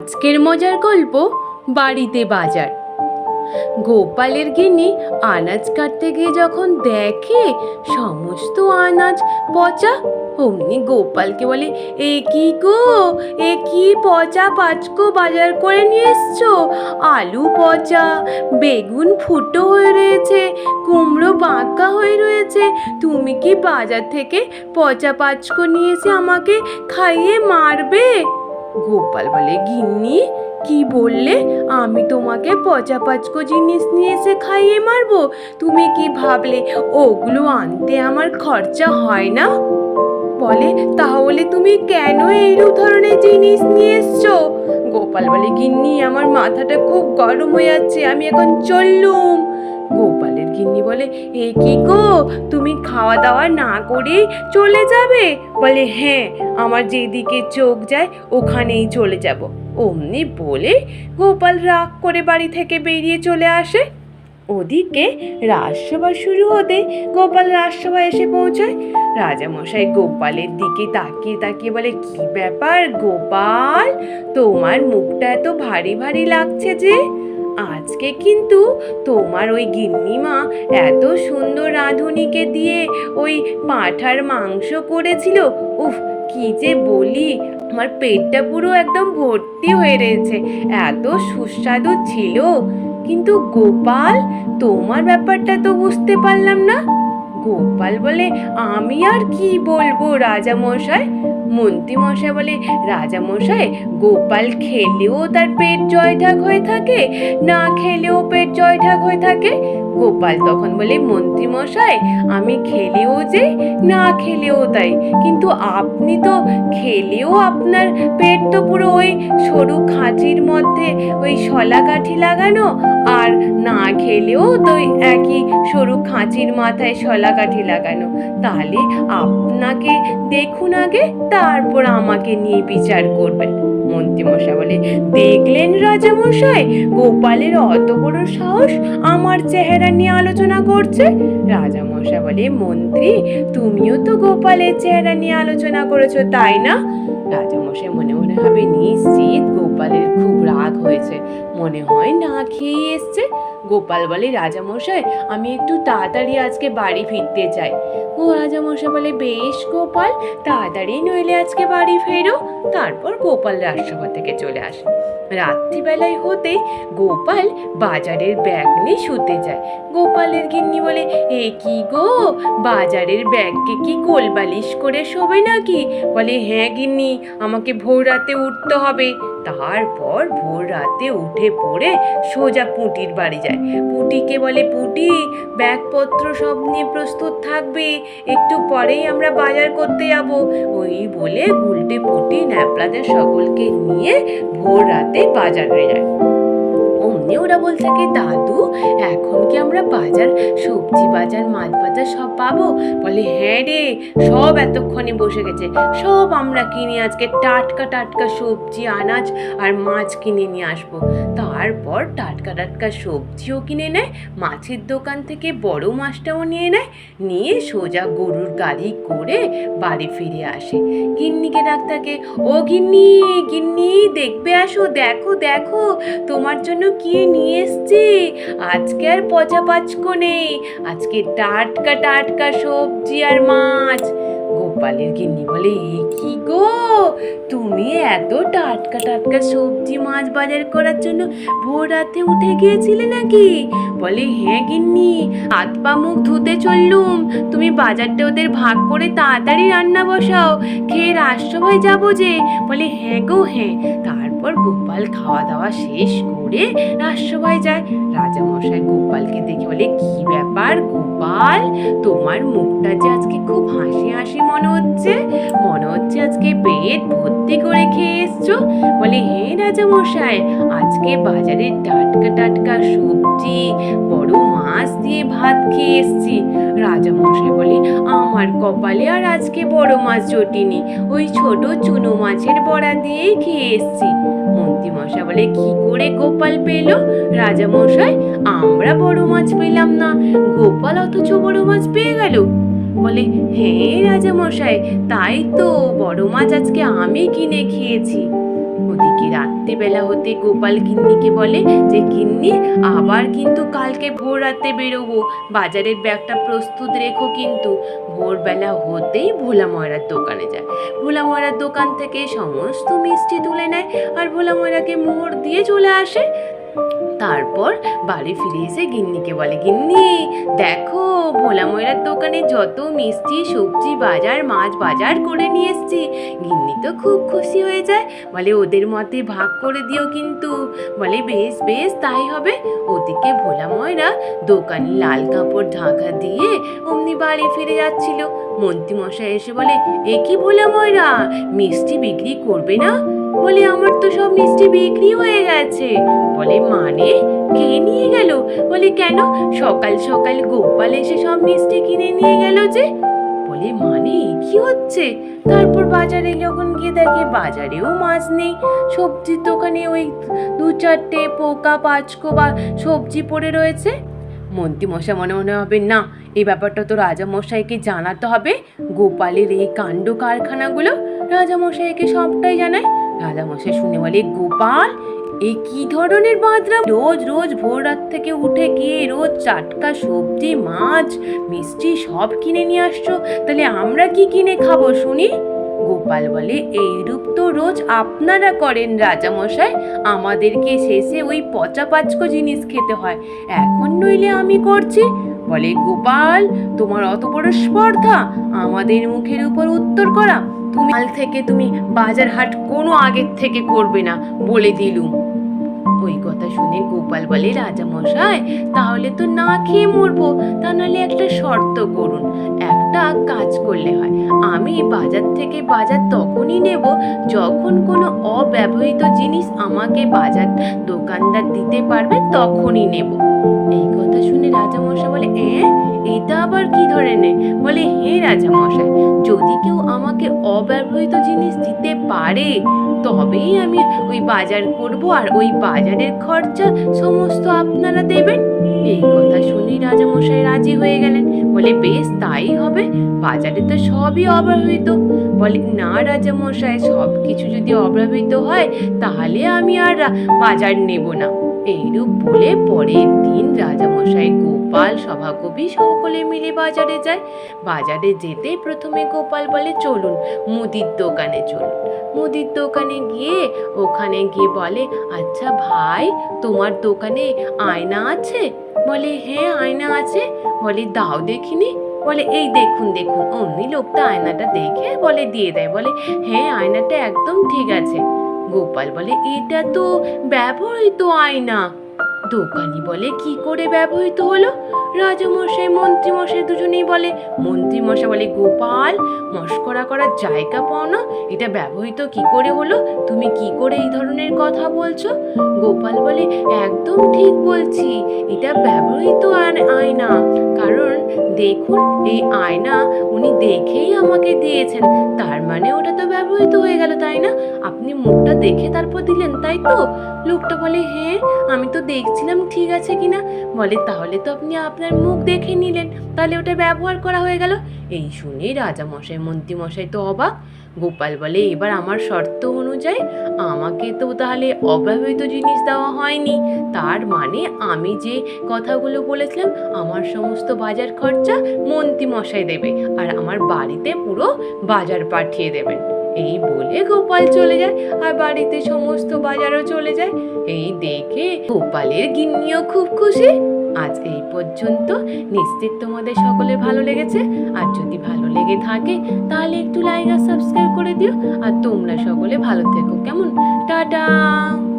আজকের মজার গল্প বাড়িতে বাজার। গোপালের গিনি আনাজ কাটতে গিয়ে যখন দেখে, সমস্ত আনাজ পচা, অমনি গোপালকে বলে, এ কি গো? এ কি পচা পাচকো বাজার করে নিয়ে এসছো? আলু পচা, বেগুন ফুটো হয়ে রয়েছে, কুমড়ো বাঁকা হয়ে রয়েছে, তুমি কি বাজার থেকে পচা পাচকো নিয়ে এসে আমাকে খাইয়ে মারবে? গোপাল বলে, গিন্নি, কি বললে? আমি তোমাকে পচা পাচকো জিনিস নিয়ে এসে খাইয়ে মারবো। তুমি কি ভাবলে, ওগুলো আনতে আমার খরচা হয় না? বলে, তাহলে তুমি কেন এইরূপ ধরনের জিনিস নিয়ে এসছো? গোপাল বলে, গিন্নি, আমার মাথাটা খুব গরম হয়ে যাচ্ছে, আমি এখন চললুম। গোপালের গিন্নি বলে, এ কি গো, তুমি খাওয়া দাওয়া না করেই চলে যাবে? বলে হ্যাঁ আমার যেদিকে চোখ যায় ওখানেই চলে যাব। অমনি বলে গোপাল রাগ করে বাড়ি থেকে বেরিয়ে চলে আসে। ওদিকে রাজসভা শুরু হতে গোপাল রাজসভায় এসে পৌঁছায়। রাজামশাই গোপালের দিকে তাকিয়ে তাকিয়ে বলে, কি ব্যাপার গোপাল? তোমার মুখটা এত ভারী ভারী লাগছে যে? আজকে কিন্তু তোমার ওই গিন্নিমা এত সুন্দর রাঁধুনিকে দিয়ে ওই পাঁঠার মাংস করেছিল। উফ, কি যে বলি, আমার পেটটা পুরো একদম ভর্তি হয়ে রয়েছে। এত সুস্বাদু ছিল। কিন্তু গোপাল, তোমার ব্যাপারটা তো বুঝতে পারলাম না। গোপাল বলে, আমি আর কি বলব রাজা মশাই মন্ত্রী মশাই বলে রাজা মশাই গোপাল খেলেও তার পেট জয় জয়ঢাক হয়ে থাকে, না খেলেও পেট জয় জয়ঢাক হয়ে থাকে গোপাল তখন বলে, মন্ত্রী মশাই, আমি খেলেও যে, না খেলেও তাই। কিন্তু আপনি তো খেলেও আপনার পেট তো পুরো ওই সরু খাঁচির মধ্যে ওই শলা কাঠি লাগানো, আর না খেলেও তো একই সরু খাঁচির মাথায় শলা কাঠি লাগানো। তাহলে আপনাকে দেখুন আগে, তারপর আমাকে নিয়ে বিচার করবেন। মন্ত্রীমশাই বলে, দেখলেন রাজামশাই গোপালের অত বড় সাহস আমার চেহারা নিয়ে আলোচনা করছে? রাজামশাই বলে, মন্ত্রী, তুমিও তো গোপালের চেহারা নিয়ে আলোচনা করেছ, তাই না? রাজামশাই মনে মনে হবে নিশ্চিত, গোপালের খুব রাগ হয়েছে। মনে হয় না খেয়ে এসছে। গোপাল বলে, রাজামশাই, আমি একটু তাড়াতাড়ি আজকে বাড়ি ফিরতে চাই। ও রাজামশাই বলে, বেশ গোপাল, তাড়াতাড়ি নইলে আজকে বাড়ি ফেরো। তারপর গোপাল রাজসভা থেকে চলে আসে রাত্রিবেলায় হতে গোপাল বাজারের ব্যাগ নিয়ে শুতে যায়। গোপালের গিন্নি বলে, এ কি গো? বাজারের ব্যাগকে কি কোলবালিশ করে শোবে নাকি? বলে হ্যাঁ গিন্নি, আমাকে ভোর রাতে উঠতে হবে। তারপর ভোর রাতে উঠে পড়ে সোজা পুটির বাড়ি যায়। পুটিকে বলে, পুটি, ব্যাগপত্র সব নিয়ে প্রস্তুত থাকবে, একটু পরেই আমরা বাজার করতে যাব। ওই বলে উল্টে পুটি ন্যাপলাদের সকলকে নিয়ে ভোর রাতে বাজারে যায়। অমনি ওরা বলতে থাকে দাদু, এখন কি আমরা বাজার, সবজি বাজার, মাছ বাজার সব পাবো? বলে হ্যাঁ রে, সব এতক্ষণে বসে গেছে। সব আমরা কিনে আজকে টাটকা টাটকা সবজি, আনাজ আর মাছ কিনে নিয়ে আসব। তারপর টাটকা টাটকা সবজিও কিনে নেয়, মাছের দোকান থেকে বড় মাছটাও নিয়ে নেয়, নিয়ে সোজা গরুর গাড়ি করে বাড়ি ফিরে আসে। গিন্নিকে ডাক্তারকে ও গিন্নি গিন্নি, দেখবে আসো, দেখো দেখো, তোমার জন্য কি নিয়ে এসছি? আজকে আর পচা পাচকো নেই, আজকে টাটকা টাটকা সবজি আর মাছ। গোপালের গিন্নি বলে, এ কি গো? তুমি এত টাটকা টাটকা সবজি মাছ বাজার করার জন্য ভোর রাতে উঠে গিয়েছিলে নাকি? বলে হ্যাঁ গিন্নি, হাত পা মুখ ধুতে চললুম। তুমি বাজারটা ওদের ভাগ করে তাড়াতাড়ি রান্না বসাও। খেয়ে রাজসভায় যাব যে। বলে হ্যাঁ গো হ্যাঁ। তারপর গোপাল খাওয়া দাওয়া শেষ করে রাজসভায় যায়। রাজামশাই গোপালকে দেখে বলে, কি ব্যাপার গোপাল? তোমার মুখটা যে আজকে খুব হাসি হাসি মনে হচ্ছে। মনে হচ্ছে আজকে পেট ভর্তি করে খেয়ে এসছো। বলে, হে রাজামশাই, আজকে বাজারে টাটকা টাটকা সবজি, বড় মাছ দিয়ে ভাত খেয়ে এসছি। রাজামশাই আমার কপালে আর আজকে বড় মাছ জটিনি। ওই ছোট চুনো মাছের বড়া দিয়েই খেয়ে এসছি। মন্ত্রীমশাই বলে, কি করে গোপাল পেল? রাজামশাই, আমরা বড় মাছ পেলাম না। গোপাল অথচ বড় মাছ পেয়ে গেল। বলে হ্যাঁ রাজামশাই, তাই তো বড় মাছ আজকে আমি কিনে খেয়েছি। রাত্রিবেলা হতে গোপাল গিন্নিকে বলে যে, গিন্নি, আবার কিন্তু কালকে ভোর রাতে বেরোবো। বাজারের ব্যাগটা প্রস্তুত রেখো কিন্তু। ভোরবেলা হতেই ভোলা ময়রার দোকানে যায়। ভোলা ময়রার দোকান থেকে সমস্ত মিষ্টি তুলে নেয় আর ভোলা ময়রাকে মোহর দিয়ে চলে আসে। তারপর বাড়ি ফিরে এসে গিন্নিকে বলে, গিন্নি, দেখো ভোলা ময়রার দোকানে যত মিষ্টি, সবজি, বাজার, মাছ বাজার করে নিয়ে এসছি। গিন্নি তো খুব খুশি হয়ে যায়। বলে, ওদের মধ্যে ভাগ করে দিও কিন্তু। বলে, বেশ বেশ, তাই হবে। ওদিকে ভোলা ময়রা দোকান লাল কাপড় ঢাকা দিয়ে অমনি বাড়ি ফিরে যাচ্ছিল। মন্ত্রীমশাই এসে বলে, এ কি ভোলা ময়রা? মিষ্টি বিক্রি করবে না? বলে, আমার তো সব মিষ্টি বিক্রি হয়ে গেছে। বলে মানে? কে নিয়ে গেল? বলে, কেন? সকাল সকাল গোপাল এসে সব মিষ্টি কিনে নিয়ে গেল যে। বলে মানে? কি হচ্ছে? তারপর বাজারে যখন গিয়ে দেখে, বাজারেও মাছ নেই। সবজির দোকানে ওই দু চারটে পোকা, পাঁচকো বা সবজি পড়ে রয়েছে। মন্ত্রী মন্ত্রীমশাই মনে মনে হবে না, এই ব্যাপারটা তো রাজামশাইকে জানাতে হবে। গোপালের এই কাণ্ড কারখানাগুলো রাজামশাইকে সবটাই জানায়। রাজামশাই শুনে বলে, গোপাল এই কি ধরনের বাঁদরা রোজ রোজ ভোর রাত থেকে উঠে গিয়ে রোজ টাটকা সবজি, মাছ, মিষ্টি সব কিনে নিয়ে আসছো। তাহলে আমরা কি কিনে খাব শুনি? গোপাল বলে, এইরূপ তো রোজ আপনারা করেন রাজামশাই আমাদেরকে শেষে ওই পচা পাচকো জিনিস খেতে হয়। এখন নইলে আমি করছি। বলে, গোপাল, তোমার অত বড় স্পর্ধা আমাদের মুখের উপর উত্তর করা। তুমি কাল থেকে তুমি বাজার হাট কোনো আগের থেকে করবে না, বলে দিলুম। ওই কথা শুনে গোপাল বলে রাজা মশাই তাহলে তো না খেয়ে মরবো। তা নাহলে একটা শর্ত করুন। একটা কাজ করলে হয়। আমি বাজার থেকে বাজার তখনই নেব যখন কোনো অব্যবহৃত জিনিস আমাকে বাজার দোকানদার দিতে পারবে তখনই নেব। এই কথা শুনে রাজামশাই বলে, এ এটা আবার কি ধরনের? বলে, হে রাজামশাই, যদি কেউ আমাকে অব্যবহৃত জিনিস দিতে পারে, তবেই আমি ওই বাজার করব আর ওই বাজারের খরচা সমস্ত আপনারা দেবেন। এই কথা শুনেই রাজামশাই রাজি হয়ে গেলেন। বলে, বেশ, তাই হবে। বাজারে তো সবই অব্যবহৃত। বলে, না রাজামশাই সব কিছু যদি অব্যবহৃত হয়, তাহলে আমি আর বাজার নেব না। এইরূপ বলে পরের দিন রাজামশাই গোপাল সভাকবি সকলে মিলে বাজারে যায়। বাজারে যেতে প্রথমে গোপাল বলে, চলুন, মুদির দোকানে চলুন। মুদির দোকানে গিয়ে ওখানে গিয়ে বলে আচ্ছা ভাই, তোমার দোকানে আয়না আছে? বলে হ্যাঁ আয়না আছে। বলে, দাও দেখিনি। বলে, এই দেখুন দেখুন। অমনি লোকটা আয়নাটা দেখে বলে, দিয়ে দেয়। বলে হ্যাঁ আয়নাটা একদম ঠিক আছে। গোপাল বলে এটা তো ব্যবহৃত আয়না। দোকানি বলে, কি করে ব্যবহৃত হলো? রাজামশাই, মন্ত্রীমশাই দুজনেই বলে, মন্ত্রীমশাই বলে, গোপাল, মস্করা করার জায়গা পাও না? এটা ব্যবহৃত কি করে হলো? তুমি কি করে এই ধরনের কথা বলছো? গোপাল বলে, একদম ঠিক বলছি, এটা ব্যবহৃত আন- আয়না। কারণ দেখুন, এই আয়না উনি দেখেই আমাকে দিয়েছেন। তার মানে ওটা তো ব্যবহৃত হয়ে গেল, তাই না? আপনি মুখটা দেখে তারপর দিলেন, তাই তো? লোকটা বলে হ্যাঁ আমি তো দেখছিলাম ঠিক আছে কিনা বলে, তাহলে তো আপনি আপনার মুখ দেখে নিলেন। তাহলে ওটা ব্যবহার করা হয়ে গেল? এই শুনে রাজামশাই, মন্ত্রীমশাই তো অবাক। গোপাল বলে, এবার আমার শর্ত অনুযায়ী আমাকে তো তাহলে অব্যবহৃত জিনিস দেওয়া হয়নি। তার মানে আমি যে কথাগুলো বলেছিলাম, আমার সমস্ত বাজার খরচা মন্ত্রীমশাই দেবে আর আমার বাড়িতে পুরো বাজার পাঠিয়ে দেবেন। এই বলে গোপাল চলে যায়, আর বাড়িতে সমস্ত বাজারও চলে যায়। এই দেখে গোপালের গিন্নিও খুব খুশি। আজ এই পর্যন্ত নিশ্চিত তোমাদের সকলে ভালো লেগেছে। আর যদি ভালো লেগে থাকে, তাহলে একটু লাইক আর সাবস্ক্রাইব করে দিও। আর তোমরা সকলে ভালো থেকো, কেমন? টাটা!